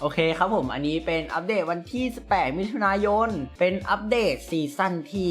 โอเคครับผม อันนี้เป็นอัปเดตวันที่ 18 มิถุนายน เป็นอัปเดตซีซั่นที่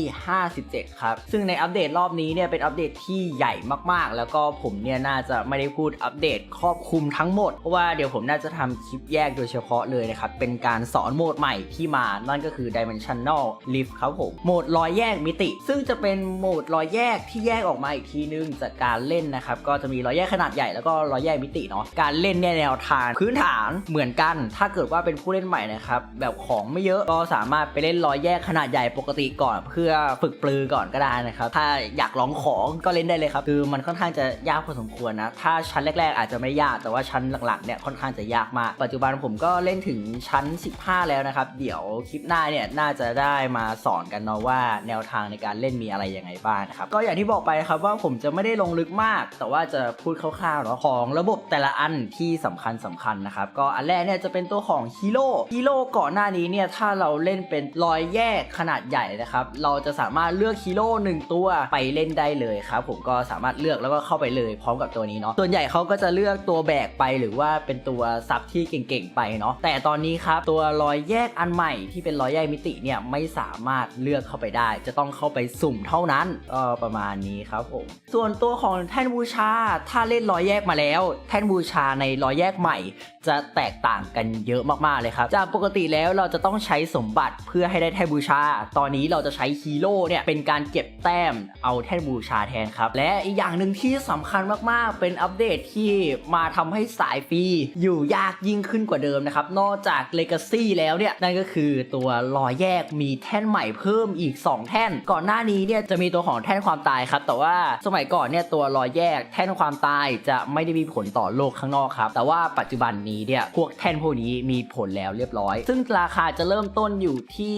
57 ครับ ซึ่งในอัปเดตรอบนี้เนี่ยเป็นอัปเดตที่ใหญ่มากๆ แล้วก็ผมเนี่ยน่าจะไม่ได้พูดอัปเดตครอบคลุมทั้งหมด เพราะว่าเดี๋ยวผมน่าจะทำคลิปแยกโดยเฉพาะเลยนะครับ เป็นการสอนโหมดใหม่ที่มา นั่นก็คือ Dimensional Lift ครับผม โหมดรอยแยกมิติ ซึ่งจะเป็นโหมดรอยแยกที่แยกออกมาอีกทีนึงจากการเล่นนะครับ ก็จะมีรอยแยกขนาดใหญ่แล้วก็รอยแยกมิติเนาะ การเล่นเนี่ยแนวทางพื้นฐานเหมือนกันถ้าเกิดว่าเป็นผู้เล่นใหม่นะครับแบบของไม่เยอะก็สามารถไปเล่นรอยแยกขนาดใหญ่ปกติก่อน เพื่อฝึกปลือก่อนก็ได้นะครับ ถ้าอยากลองของก็เล่นได้เลยครับ คือมันค่อนข้างจะยากพอสมควรนะ ถ้าชั้นแรก ๆ อาจจะไม่ยากแต่ว่าชั้นหลังๆเนี่ยค่อนข้างจะยากมาก ปัจจุบันผมก็เล่นถึงชั้น 15 แล้วนะครับ เดี๋ยวคลิปหน้าเนี่ยน่าจะได้มาสอนกันเนาะว่าแนวทางในการเล่นมีอะไรยังไงบ้างนะครับ ก็อย่างที่บอกไปครับว่าผมจะไม่ได้ลงลึกมาก แต่ว่าจะพูดคร่าวๆเนาะของระบบแต่ละอันที่สำคัญสำคัญนะครับ ก็อันแรกเนี่ยจะเป็นตัวของฮีโร่ฮีโร่ก่อนหน้านี้เนี่ยถ้าเราเล่นเป็นรอยแยกขนาดใหญ่นะครับเราจะสามารถเลือกฮีโร่หนึ่งตัวไปเล่นได้เลยครับผมก็สามารถเลือกแล้วก็เข้าไปเลยพร้อมกับตัวนี้เนาะส่วนใหญ่เขาก็จะเลือกตัวแบกไปหรือว่าเป็นตัวซับที่เก่งๆไปเนาะแต่ตอนนี้ครับตัวรอยแยกอันใหม่ที่เป็นรอยแยกมิติเนี่ยไม่สามารถเลือกเข้าไปได้ จะต้องเข้าไปสุ่มเท่านั้นก็ประมาณนี้ครับผมส่วนตัวของแท่นบูชาถ้าเล่นรอยแยกมาแล้ว แท่นบูชาในรอยแยกใหม่ จะแตกต่างกันเยอะมากๆเลยครับ จากปกติแล้วเราจะต้องใช้สมบัติเพื่อให้ได้แท่นบูชา ตอนนี้เราจะใช้ฮีโร่เนี่ยเป็นการเก็บแต้มเอาแท่นบูชาแทนครับ และอีกอย่างหนึ่งที่สำคัญมากๆ เป็นอัปเดตที่มาทำให้สายฟรีอยู่ยากยิ่งขึ้นกว่าเดิมนะครับ นอกจาก Legacy แล้วเนี่ยนั่นก็คือตัวรอยแยกมีแท่นใหม่เพิ่มอีก 2 แท่น ก่อนหน้านี้เนี่ยจะมีตัวของแท่นความตายครับ แต่ว่าสมัยก่อนเนี่ยตัวรอยแยกแท่นความตายจะไม่ได้มีผลต่อโลกข้างนอกครับ แต่ว่าปัจจุบันนี้เนี่ยพวกแท่นพวกนี้มีผลแล้วเรียบร้อย ซึ่งราคาจะเริ่มต้นอยู่ที่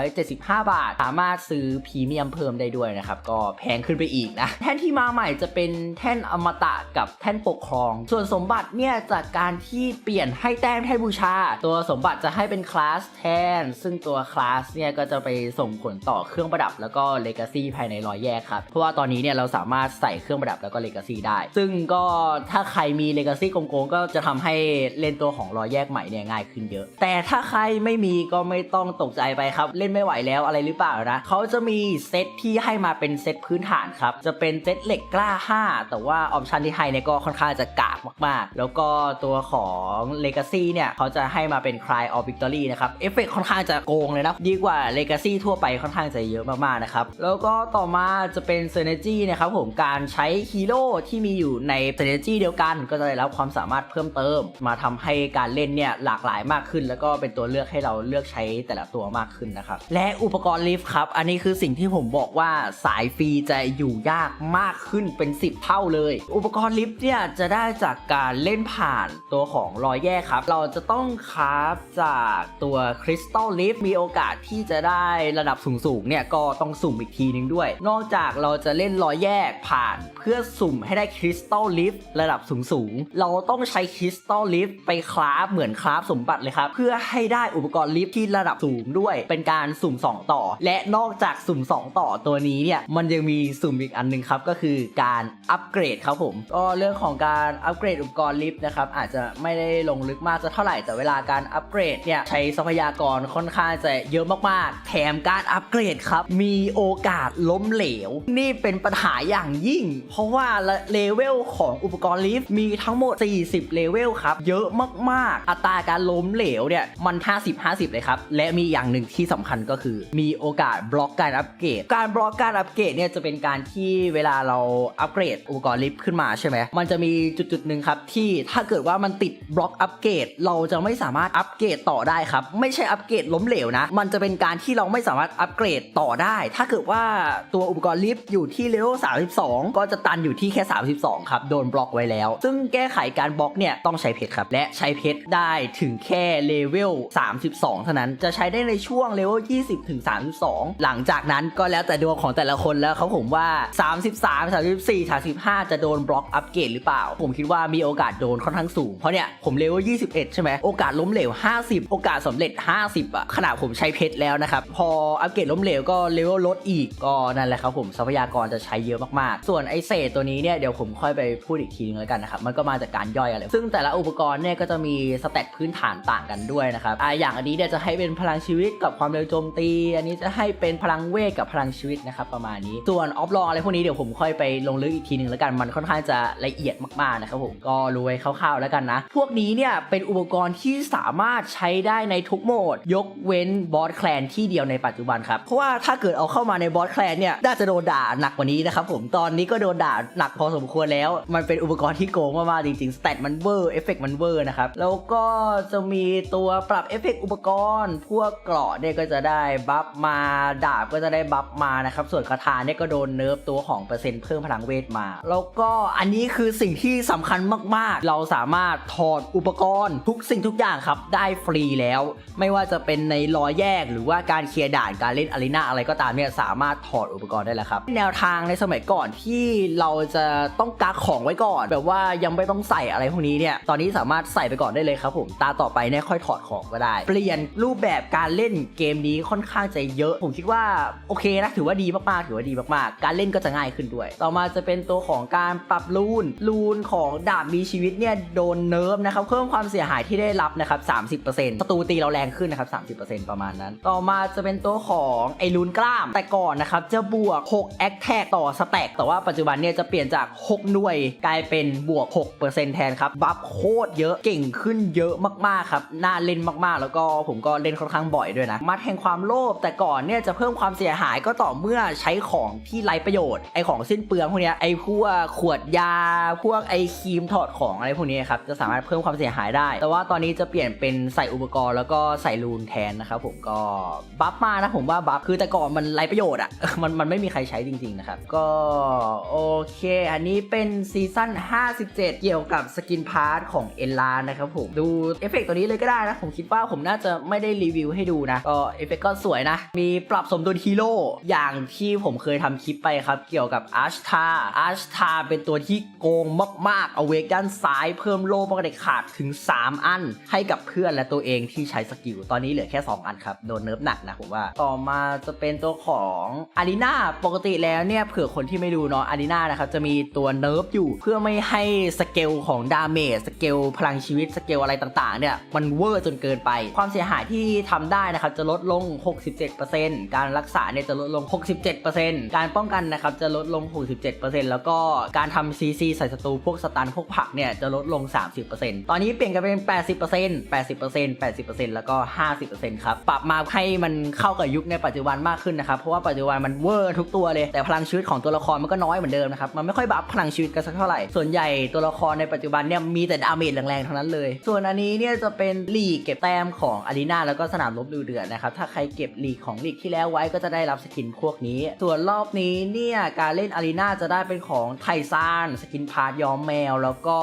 275 บาท สามารถซื้อพรีเมียมเพิ่มได้ด้วยนะครับ ก็แพงขึ้นไปอีกนะ แท่นที่มาใหม่จะเป็นแท่นอมตะกับแท่นปกครอง ส่วนสมบัติเนี่ยจากการที่เปลี่ยนให้แต้มแท่นบูชา ตัวสมบัติจะให้เป็นคลาสแทน ซึ่งตัวคลาสเนี่ยก็จะไปส่งผลต่อเครื่องประดับ แล้วก็เลกาซีภายในรอยแยกครับ เพราะว่าตอนนี้เนี่ยเราสามารถใส่เครื่องประดับแล้วก็เลกาซีได้ ซึ่งก็ถ้าใครมีเลกาซีโกงๆก็จะทำให้เล่นตัวของรอยแยกใหม่เนี่ยง่ายขึ้นเยอะ แต่ถ้าใครไม่มีก็ไม่ต้องตกใจไปครับ เล่นไม่ไหวแล้วอะไรหรือเปล่านะเขาจะมีเซตที่ให้มาเป็นเซตพื้นฐานครับ จะเป็นเซตเหล็กกล้า 5 แต่ว่าออปชันที่ให้เนี่ยก็ค่อนข้างจะกากมากๆ แล้วก็ตัวของ Legacy เนี่ยเขาจะให้มาเป็น Cry of Victory นะครับ เอฟเฟกค่อนข้างจะโกงเลยนะ ดีกว่า Legacy ทั่วไปค่อนข้างจะเยอะมากๆนะครับ แล้วก็ต่อมาจะเป็น Synergy นะครับผมการใช้ฮีโร่ที่มีอยู่ใน Synergy เดียวกัน ก็จะได้รับความสามารถเพิ่มเติม มาทำให้การเล่นเนี่ยหลากหลายมากขึ้น แล้วก็เป็นตัวเลือกให้เราเลือกใช้แต่ละตัวมากขึ้นนะครับ และอุปกรณ์ลิฟต์ครับ อันนี้คือสิ่งที่ผมบอกว่าสายฟรีจะอยู่ยากมากขึ้นเป็น 10 เท่าเลย อุปกรณ์ลิฟต์เนี่ยจะได้จากการเล่นผ่านตัวของรอยแยกครับ เราจะต้องคราฟจากตัวคริสตัลลิฟต์มีโอกาสที่จะได้ระดับสูงๆเนี่ยก็ต้องสุ่มอีกทีนึงด้วย นอกจากเราจะเล่นรอยแยกผ่านเพื่อสุ่มให้ได้คริสตัลลิฟต์ระดับสูงๆเราต้องใช้คริสตัลลิฟต์ไปคราฟเหมือนือนคราฟสมบัติเลยครับ เพื่อให้ได้อุปกรณ์ลิฟที่ระดับสูงด้วย เป็นการสุ่ม 2 ต่อ และนอกจากสุ่ม 2 ต่อตัวนี้เนี่ย มันยังมีสุ่มอีกอันหนึงครับก็คือการอัปเกรดครับผมก็เรื่องของการอัปเกรดอุปกรณ์ลิฟต์นะครับอาจจะไม่ได้ลงลึกมากจะเท่าไหร่แต่เวลาการอัปเกรดเนี่ยใช้ทรัพยากรค่อนข้างจะเยอะมากๆ แถมการอัปเกรดครับมีโอกาสล้มเหลว นี่เป็นปัญหาอย่างยิ่ง เพราะว่าเลเวลของอุปกรณ์ลิฟต์มีทั้งหมด 40 เลเวลครับ เยอะมากอัตราการล้มเหลวเนี่ยมัน 50-50 เลยครับ และมีอย่างหนึ่งที่สำคัญก็คือ มีโอกาสบล็อกการอัปเกรด การบล็อกการอัปเกรดเนี่ยจะเป็นการที่เวลาเราอัปเกรดอุปกรณ์ลิฟต์ขึ้นมาใช่ไหมมันจะมีจุดๆหนึ่งครับที่ถ้าเกิดว่ามันติดบล็อกอัปเกรดเราจะไม่สามารถอัปเกรดต่อได้ครับไม่ใช่อัปเกรดล้มเหลวนะ มันจะเป็นการที่เราไม่สามารถอัปเกรดต่อได้ ถ้าเกิดว่าตัวอุปกรณ์ลิฟต์อยู่ที่เลเวล32 ก็จะตันอยู่ที่แค่ 32 ครับ โดนบล็อกไว้แล้ว ซึ่งแก้ไขการบล็อกเนี่ยต้องใช้เพชรครับ และใช้เพชรได้ถึงแค่เลเวล 32 เท่านั้น จะใช้ได้ในช่วงเลเวล 20 ถึง 32 หลังจากนั้นก็แล้วแต่ดวงของแต่ละคนแล้วครับผมว่า 33 34 35 จะโดนบล็อกอัปเกรดหรือเปล่า ผมคิดว่ามีโอกาสโดนค่อนข้างสูง เพราะเนี่ยผมเลเวล 21 ใช่ไหมโอกาสล้มเหลว 50 โอกาสสำเร็จ 50อะขนาดผมใช้เพชรแล้วนะครับ พออัปเกรดล้มเหลวก็เลเวลลดอีกก็นั่นแหละครับผมทรัพยากรจะใช้เยอะมากๆ ส่วนไอเศษตัวนี้เนี่ยเดี๋ยวผมค่อยไปพูดอีกทีนึงแล้วกันนะครับมันก็มาจากการย่อยอะไรซึ่งแต่ละอุปกรณ์เนี่ยก็จะมีสเตตพื้นฐานต่างกันด้วยนะครับอ่าอย่างอันนี้เนี่ยจะให้เป็นพลังชีวิตกับความเร็วโจมตี อันนี้จะให้เป็นพลังเวทกับพลังชีวิตนะครับประมาณนี้ ส่วนออฟลองอะไรพวกนี้เดี๋ยวผมค่อยไปลงลึกอีกทีหนึ่งแล้วกันมันค่อนข้างจะละเอียดมากๆนะครับผมก็รู้ไว้คร่าวๆแล้วกันนะ พวกนี้เนี่ยเป็นอุปกรณ์ที่สามารถใช้ได้ในทุกโหมด ยกเว้นบอสแคลนที่เดียวในปัจจุบันครับเพราะว่าถ้าเกิดเอาเข้ามาในบอสแคลนเนี่ยน่าจะโดนด่าหนักกว่านี้นะครับผมตอนนี้ก็โดนด่าหนักพอสมควรแล้ว มันเป็นอุปกรณ์ที่โกงมากๆจริงๆสเตตมันเวอร์เอฟเฟกมันเวอร์นะครับแล้วก็จะมีตัวปรับเอฟเฟกอุปกรณ์ พวกเกราะเนี่ยก็จะได้บัฟมาดาบก็จะได้บัฟมานะครับ ส่วนคาถาเนี่ยก็โดนเนิร์ฟตัวของเปอร์เซ็นต์เพิ่มพลังเวทมา แล้วก็อันนี้คือสิ่งที่สำคัญมากๆ เราสามารถถอดอุปกรณ์ทุกสิ่งทุกอย่างครับ ได้ฟรีแล้ว ไม่ว่าจะเป็นในรอยแยกหรือว่าการเคลียร์ด่านการเล่นอารีนาอะไรก็ตามเนี่ยสามารถถอดอุปกรณ์ได้แล้วครับ แนวทางในสมัยก่อนที่เราจะต้องกักของไว้ก่อน แบบว่ายังไม่ต้องใส่อะไรพวกนี้เนี่ยตอนนี้สามารถใส่ไปก่อนได้เลยครับผมตาต่อไปเนี่ยค่อยถอดของก็ได้ เปลี่ยนรูปแบบการเล่นเกมนี้ค่อนข้างจะเยอะ ผมคิดว่าโอเคนะถือว่าดีมากๆถือว่าดีมากๆ การเล่นก็จะง่ายขึ้นด้วย ต่อมาจะเป็นตัวของการปรับลูนลูนของดาบมีชีวิตเนี่ยโดนเนิร์ฟนะครับเพิ่มความเสียหายที่ได้รับนะครับ30%ศัตรูตีเราแรงขึ้นนะครับ30%ประมาณนั้น ต่อมาจะเป็นตัวของไอลูนกล้าม แต่ก่อนนะครับจะบวก6แอคแท็กต่อสแต็กแต่ว่าปัจจุบันเนี่ยจะเปลี่ยนจาก 6 หน่วยกลายเป็นบวก 6%แทนครับบัฟโคตรเยอะเก่งขึ้นเยอะมากๆครับน่าเล่นมากๆ แล้วก็ผมก็เล่นค่อนข้างบ่อยด้วยนะมัดแห่งความโลภแต่ก่อนเนี่ยจะเพิ่มความเสียหายก็ต่อเมื่อใช้ของที่ไร้ประโยชน์ไอของสิ้นเปลืองพวกนี้ไอพวกขวดยา พวกไอครีมถอดของอะไรพวกนี้ครับจะสามารถเพิ่มความเสียหายได้ แต่ว่าตอนนี้จะเปลี่ยนเป็นใส่อุปกรณ์แล้วก็ใส่รูนแทนนะครับผมก็บัฟมานะผมว่าบัฟคือแต่ก่อนมันไร้ประโยชน์อะมันมันไม่มีใครใช้จริงๆนะครับก็โอเค อันนี้เป็นซีซั่น57 เกี่ยวกับสกินพาร์ทของเอลลานะครับผมดูเอฟเฟกต์ตัวนี้เลยก็ได้นะ ผมคิดว่าผมน่าจะไม่ได้รีวิวให้ดูนะ ก็เอฟเฟกต์ก็สวยนะ มีปรับสมดุลฮีโร่อย่างที่ผมเคยทำคลิปไปครับ เกี่ยวกับอาร์ชทาอาร์ชทาเป็นตัวที่โกงมากๆเอาเวกด้านซ้ายเพิ่มโล่ป้องกันขาดถึง 3 อัน ให้กับเพื่อนและตัวเองที่ใช้สกิล ตอนนี้เหลือแค่ 2 อันครับ โดนเนิร์ฟหนักนะผมว่า ต่อมาจะเป็นตัวของอารีนาปกติแล้วเนี่ยเผื่อคนที่ไม่ดูเนาะอารีนานะครับจะมีตัวเนิร์ฟอยู่เพื่อไม่ให้สเกลของดาเมจสเกลพลังชีวิตสเกลอะไรไรต่างๆเนี่ยมันเวอร์จนเกินไป ความเสียหายที่ทำได้นะครับจะลดลง 67%การรักษาเนี่ยจะลดลง 67%การป้องกันนะครับจะลดลง 67%แล้วก็การทำซีซีใส่ศัตรูพวกสตันพวกผักเนี่ยจะลดลง 30%ตอนนี้เปลี่ยนกันเป็น 80% 80% 80%แล้วก็ 50%ครับปรับมาให้มันเข้ากับยุคในปัจจุบันมากขึ้นนะครับเพราะว่าปัจจุบันมันเวอร์ทุกตัวเลยแต่พลังชีวิตของตัวละครมันก็น้อยเหมือนเดิมนะครับมันไม่ค่อยบัฟพลังชีวิตกันสักเท่าไหร่ส่วนใหญ่ตัวละครในปัจจุบันเนี่ยมีแต่ดาเมจแรงๆเทั้งนั้นเลยส่วนอันนี้เนี่ยจะเป็นลีกเก็บแต้มของอารีนาแล้วก็สนามรบดูเดือดนะครับ ถ้าใครเก็บลีกของลีกที่แล้วไว้ก็จะได้รับสกินพวกนี้ ส่วนรอบนี้เนี่ยการเล่นอารีนาจะได้เป็นของไทซานสกินพาร์ทย้อมแมว แล้วก็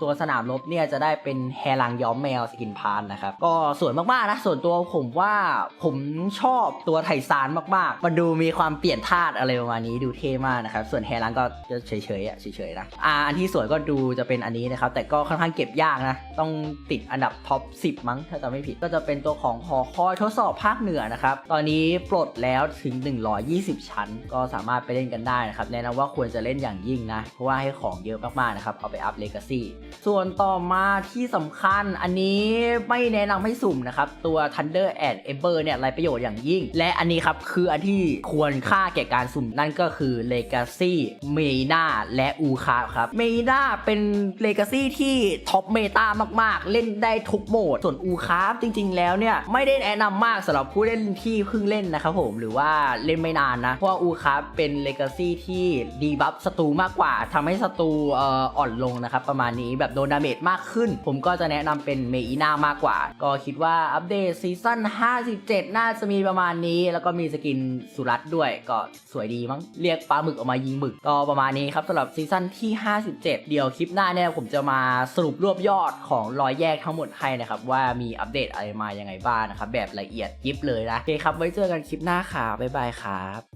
ตัวสนามรบเนี่ยจะได้เป็นแฮลังย้อมแมวสกินพาร์ทนะครับ ก็สวยมากๆนะส่วนตัวผมว่าผมชอบตัวไทซานมากๆ มันดูมีความเปลี่ยนธาตุอะไรประมาณนี้ดูเท่มากนะครับ ส่วนแฮลังก็เฉยๆอะเฉยๆนะอ่าอันที่สวยก็ดูจะเป็นอันนี้นะครับแต่ก็ค่อนข้างเก็บยากนะต้องติดอันดับท็อป 10 มั้งถ้าจำไม่ผิดก็จะเป็นตัวของหอคอยทดสอบภาคเหนือนะครับ ตอนนี้ปลดแล้วถึง 120 ชั้น ก็สามารถไปเล่นกันได้นะครับแนะนำว่าควรจะเล่นอย่างยิ่งนะ เพราะว่าให้ของเยอะมากๆนะครับเอาไปอัพเลกาซี่ ส่วนต่อมาที่สำคัญอันนี้ไม่แนะนำให้สุ่มนะครับ ตัว Thunder and Ember เนี่ยไรประโยชน์อย่างยิ่ง และอันนี้ครับคืออันที่ควรค่าแก่การสุ่มนั่นก็คือ Legacy m e n a และอูคาครับ m e n a เป็น Legacy ที่ท็อปเมตามากๆ เล่นได้ทุกโหมด ส่วนอูคาจริง ๆ แล้วเนี่ยไม่ได้แนะนำมากสำหรับผู้เล่นที่เพิ่งเล่นนะครับผมหรือว่าเล่นไม่นานนะ เพราะว่าอูคาเป็น Legacy ที่ดีบัฟศัตรูมากกว่าทำให้ศัตรูอ่อนลงนะครับประมาณนี้แบบโดนดาเมจมากขึ้น ผมก็จะแนะนำเป็นเมอีนามากกว่า ก็คิดว่าอัปเดตซีซั่น 57 น่าจะมีประมาณนี้ แล้วก็มีสกินสุรัตด้วยก็สวยดีมั้ง เรียกปลาหมึกออกมายิงหมึก ก็ประมาณนี้ครับสำหรับซีซั่นที่ 57 เดี๋ยวคลิปหน้าเนี่ยผมจะมาสรุปรวบยอดของรอยแยกทั้งหมดให้นะครับ ว่ามีอัปเดตอะไรมายังไงบ้างนะครับแบบละเอียดยิบเลยนะโอเคครับไว้เจอกันคลิปหน้าค่ะบ๊ายบายครับ